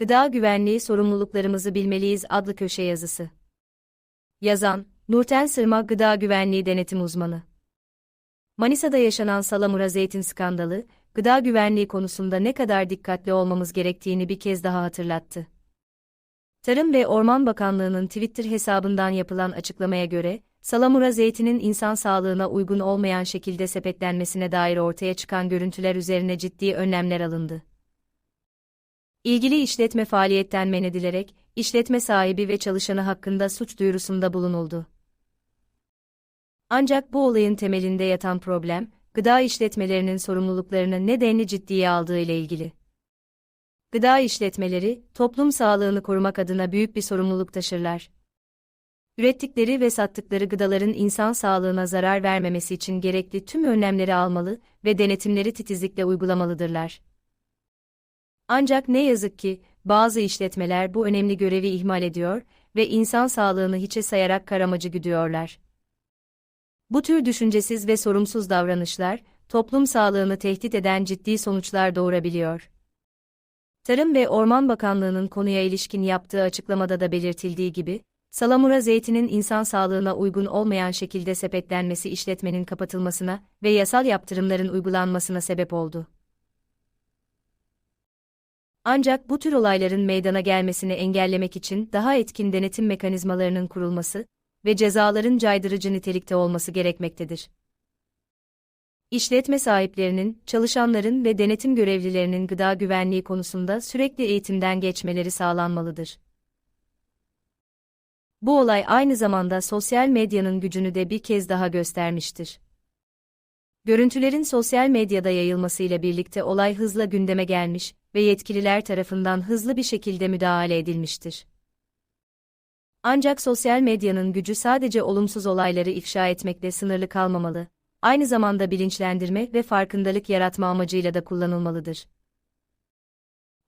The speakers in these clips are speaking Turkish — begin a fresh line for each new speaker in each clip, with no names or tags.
Gıda güvenliği sorumluluklarımızı bilmeliyiz adlı köşe yazısı. Yazan, Nurten Sırma Gıda Güvenliği Denetim Uzmanı. Manisa'da yaşanan salamura zeytin skandalı, gıda güvenliği konusunda ne kadar dikkatli olmamız gerektiğini bir kez daha hatırlattı. Tarım ve Orman Bakanlığı'nın Twitter hesabından yapılan açıklamaya göre, salamura zeytinin insan sağlığına uygun olmayan şekilde sepetlenmesine dair ortaya çıkan görüntüler üzerine ciddi önlemler alındı. İlgili işletme faaliyetten men edilerek, işletme sahibi ve çalışanı hakkında suç duyurusunda bulunuldu. Ancak bu olayın temelinde yatan problem, gıda işletmelerinin sorumluluklarını ne denli ciddiye aldığı ile ilgili. Gıda işletmeleri, toplum sağlığını korumak adına büyük bir sorumluluk taşırlar. Ürettikleri ve sattıkları gıdaların insan sağlığına zarar vermemesi için gerekli tüm önlemleri almalı ve denetimleri titizlikle uygulamalıdırlar. Ancak ne yazık ki, bazı işletmeler bu önemli görevi ihmal ediyor ve insan sağlığını hiçe sayarak karamacı güdüyorlar. Bu tür düşüncesiz ve sorumsuz davranışlar, toplum sağlığını tehdit eden ciddi sonuçlar doğurabiliyor. Tarım ve Orman Bakanlığı'nın konuya ilişkin yaptığı açıklamada da belirtildiği gibi, salamura zeytinin insan sağlığına uygun olmayan şekilde sepetlenmesi işletmenin kapatılmasına ve yasal yaptırımların uygulanmasına sebep oldu. Ancak bu tür olayların meydana gelmesini engellemek için daha etkin denetim mekanizmalarının kurulması ve cezaların caydırıcı nitelikte olması gerekmektedir. İşletme sahiplerinin, çalışanların ve denetim görevlilerinin gıda güvenliği konusunda sürekli eğitimden geçmeleri sağlanmalıdır. Bu olay aynı zamanda sosyal medyanın gücünü de bir kez daha göstermiştir. Görüntülerin sosyal medyada yayılmasıyla birlikte olay hızla gündeme gelmiş ve yetkililer tarafından hızlı bir şekilde müdahale edilmiştir. Ancak sosyal medyanın gücü sadece olumsuz olayları ifşa etmekle sınırlı kalmamalı, aynı zamanda bilinçlendirme ve farkındalık yaratma amacıyla da kullanılmalıdır.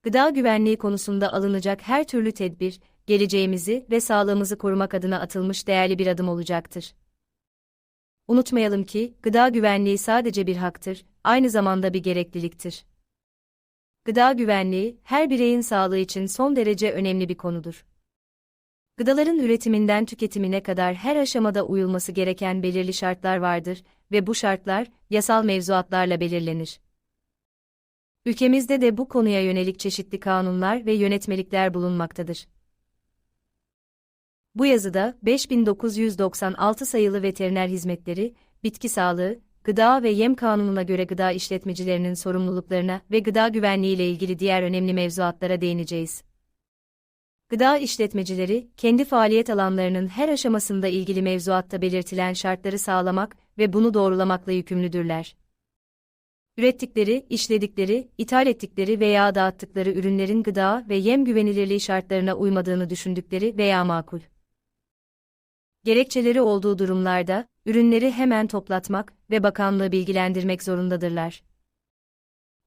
Gıda güvenliği konusunda alınacak her türlü tedbir, geleceğimizi ve sağlığımızı korumak adına atılmış değerli bir adım olacaktır. Unutmayalım ki, gıda güvenliği sadece bir haktır, aynı zamanda bir gerekliliktir. Gıda güvenliği, her bireyin sağlığı için son derece önemli bir konudur. Gıdaların üretiminden tüketimine kadar her aşamada uyulması gereken belirli şartlar vardır ve bu şartlar, yasal mevzuatlarla belirlenir. Ülkemizde de bu konuya yönelik çeşitli kanunlar ve yönetmelikler bulunmaktadır. Bu yazıda 5996 sayılı veteriner hizmetleri, bitki sağlığı, gıda ve yem kanununa göre gıda işletmecilerinin sorumluluklarına ve gıda güvenliği ile ilgili diğer önemli mevzuatlara değineceğiz. Gıda işletmecileri, kendi faaliyet alanlarının her aşamasında ilgili mevzuatta belirtilen şartları sağlamak ve bunu doğrulamakla yükümlüdürler. Ürettikleri, işledikleri, ithal ettikleri veya dağıttıkları ürünlerin gıda ve yem güvenilirliği şartlarına uymadığını düşündükleri veya makul gerekçeleri olduğu durumlarda, ürünleri hemen toplatmak ve bakanlığı bilgilendirmek zorundadırlar.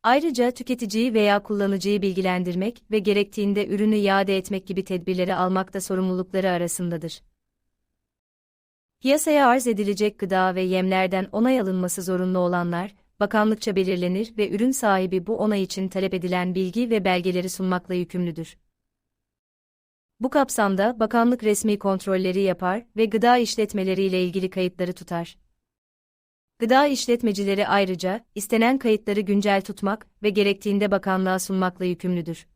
Ayrıca tüketiciyi veya kullanıcıyı bilgilendirmek ve gerektiğinde ürünü iade etmek gibi tedbirleri almak da sorumlulukları arasındadır. Piyasaya arz edilecek gıda ve yemlerden onay alınması zorunlu olanlar, bakanlıkça belirlenir ve ürün sahibi bu onay için talep edilen bilgi ve belgeleri sunmakla yükümlüdür. Bu kapsamda bakanlık resmi kontrolleri yapar ve gıda işletmeleriyle ilgili kayıtları tutar. Gıda işletmecileri ayrıca istenen kayıtları güncel tutmak ve gerektiğinde bakanlığa sunmakla yükümlüdür.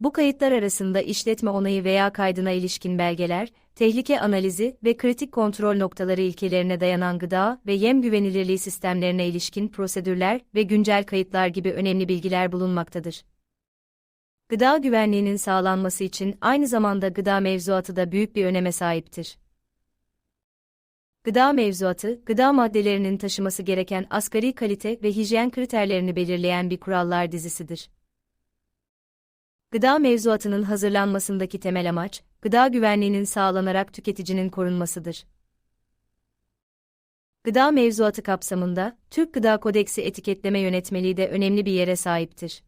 Bu kayıtlar arasında işletme onayı veya kaydına ilişkin belgeler, tehlike analizi ve kritik kontrol noktaları ilkelerine dayanan gıda ve yem güvenilirliği sistemlerine ilişkin prosedürler ve güncel kayıtlar gibi önemli bilgiler bulunmaktadır. Gıda güvenliğinin sağlanması için aynı zamanda gıda mevzuatı da büyük bir öneme sahiptir. Gıda mevzuatı, gıda maddelerinin taşıması gereken asgari kalite ve hijyen kriterlerini belirleyen bir kurallar dizisidir. Gıda mevzuatının hazırlanmasındaki temel amaç, gıda güvenliğinin sağlanarak tüketicinin korunmasıdır. Gıda mevzuatı kapsamında, Türk Gıda Kodeksi etiketleme yönetmeliği de önemli bir yere sahiptir.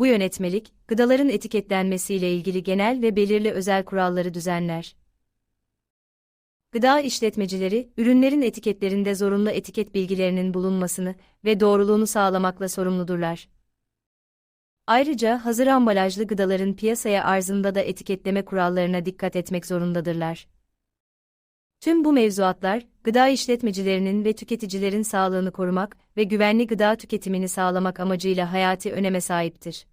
Bu yönetmelik, gıdaların etiketlenmesiyle ilgili genel ve belirli özel kuralları düzenler. Gıda işletmecileri, ürünlerin etiketlerinde zorunlu etiket bilgilerinin bulunmasını ve doğruluğunu sağlamakla sorumludurlar. Ayrıca hazır ambalajlı gıdaların piyasaya arzında da etiketleme kurallarına dikkat etmek zorundadırlar. Tüm bu mevzuatlar, gıda işletmecilerinin ve tüketicilerin sağlığını korumak ve güvenli gıda tüketimini sağlamak amacıyla hayati öneme sahiptir.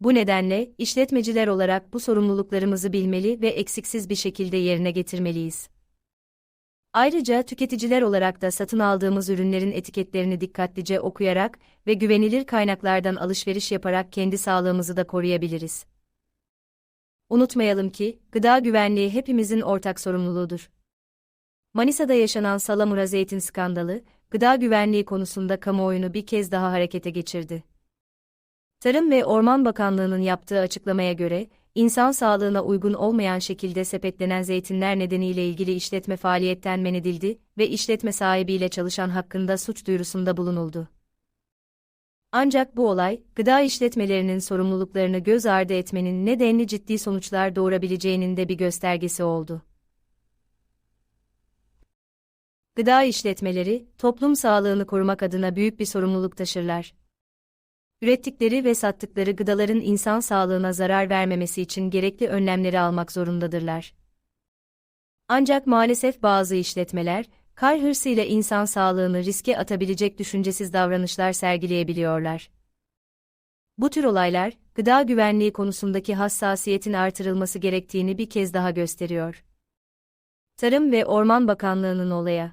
Bu nedenle, işletmeciler olarak bu sorumluluklarımızı bilmeli ve eksiksiz bir şekilde yerine getirmeliyiz. Ayrıca tüketiciler olarak da satın aldığımız ürünlerin etiketlerini dikkatlice okuyarak ve güvenilir kaynaklardan alışveriş yaparak kendi sağlığımızı da koruyabiliriz. Unutmayalım ki, gıda güvenliği hepimizin ortak sorumluluğudur. Manisa'da yaşanan salamura zeytin skandalı, gıda güvenliği konusunda kamuoyunu bir kez daha harekete geçirdi. Tarım ve Orman Bakanlığı'nın yaptığı açıklamaya göre, insan sağlığına uygun olmayan şekilde sepetlenen zeytinler nedeniyle ilgili işletme faaliyetten men edildi ve işletme sahibiyle çalışan hakkında suç duyurusunda bulunuldu. Ancak bu olay, gıda işletmelerinin sorumluluklarını göz ardı etmenin ne denli ciddi sonuçlar doğurabileceğinin de bir göstergesi oldu. Gıda işletmeleri, toplum sağlığını korumak adına büyük bir sorumluluk taşırlar. Ürettikleri ve sattıkları gıdaların insan sağlığına zarar vermemesi için gerekli önlemleri almak zorundadırlar. Ancak maalesef bazı işletmeler, kar hırsıyla insan sağlığını riske atabilecek düşüncesiz davranışlar sergileyebiliyorlar. Bu tür olaylar, gıda güvenliği konusundaki hassasiyetin artırılması gerektiğini bir kez daha gösteriyor. Tarım ve Orman Bakanlığı'nın olaya